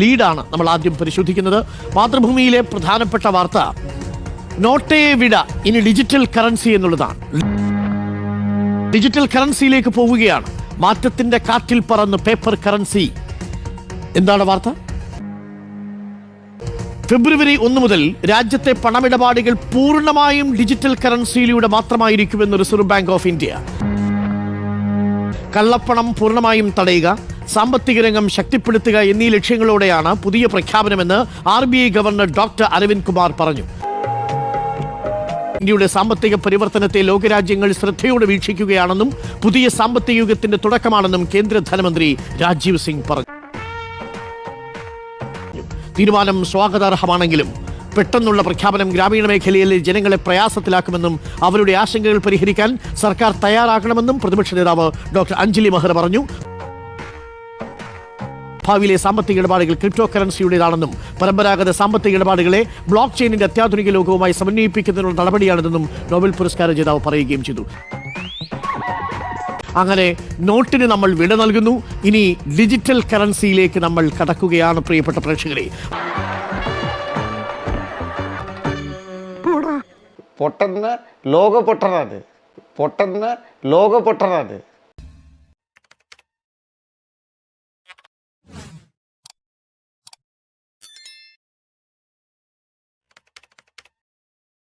ലീഡാണ് നമ്മൾ ആദ്യം പരിശോധിക്കുന്നത്. മാതൃഭൂമിയിലെ പ്രധാനപ്പെട്ട വാർത്ത നോട്ടേ വിട ഇനി ഡിജിറ്റൽ കറൻസി എന്നുള്ളതാണ്. ഡിജിറ്റൽ കറൻസിയിലേക്ക് പോവുകയാണ്. മാറ്റത്തിന്റെ കാറ്റിൽ പറന്ന് പേപ്പർ കറൻസി. എന്താണ് വാർത്ത? ഫെബ്രുവരി ഒന്ന് മുതൽ രാജ്യത്തെ പണമിടപാടുകൾ പൂർണമായും ഡിജിറ്റൽ കറൻസിയിലൂടെ മാത്രമായിരിക്കുമെന്ന് റിസർവ് ബാങ്ക് ഓഫ് ഇന്ത്യ. കള്ളപ്പണം പൂർണമായും തടയുക. സാമ്പത്തിക രംഗം ശക്തിപ്പെടുത്തുക എന്നീ ലക്ഷ്യങ്ങളോടെയാണ് പുതിയ പ്രഖ്യാപനമെന്ന് R B I governor doctor Aravind Kumar പറഞ്ഞു. ഇന്ത്യയുടെ സാമ്പത്തിക പരിവർത്തനത്തെ ലോകരാജ്യങ്ങൾ ശ്രദ്ധയോടെ വീക്ഷിക്കുകയാണെന്നും പുതിയ സാമ്പത്തിക യുഗത്തിന്റെ തുടക്കമാണെന്നും കേന്ദ്ര ധനമന്ത്രി രാജീവ് സിംഗ് പറഞ്ഞു. തീരുമാനം സ്വാഗതാർഹമാണെങ്കിലും പെട്ടെന്നുള്ള പ്രഖ്യാപനം ഗ്രാമീണ മേഖലയിലെ ജനങ്ങളെ പ്രയാസത്തിലാക്കുമെന്നും അവരുടെ ആശങ്കകൾ പരിഹരിക്കാൻ സർക്കാർ തയ്യാറാകണമെന്നും പ്രതിപക്ഷ നേതാവ് ഡോക്ടർ അഞ്ജലി മെഹ്റ പറഞ്ഞു. ഭാവിയിലെ സാമ്പത്തിക ഇടപാടുകൾ ക്രിപ്റ്റോ കറൻസിയുടേതാണെന്നും പരമ്പരാഗത സാമ്പത്തിക ഇടപാടുകളെ ബ്ലോക്ക് ചെയിനിന്റെ അത്യാധുനിക ലോകവുമായി സമന്വയിപ്പിക്കുന്നതിനുള്ള നടപടിയാണിതെന്നും നോബൽ പുരസ്കാര ജേതാവ് പറയുകയും ചെയ്തു. അങ്ങനെ നോട്ടിന് നമ്മൾ വിട നൽകുന്നു. ഇനി ഡിജിറ്റൽ കറൻസിയിലേക്ക് നമ്മൾ കടക്കുകയാണ് പ്രിയപ്പെട്ട പ്രേക്ഷകരെ. പൊട്ടന്ന് ലോക പൊട്ടനാണ് പൊട്ടന്ന് ലോക പൊട്ടനാണ്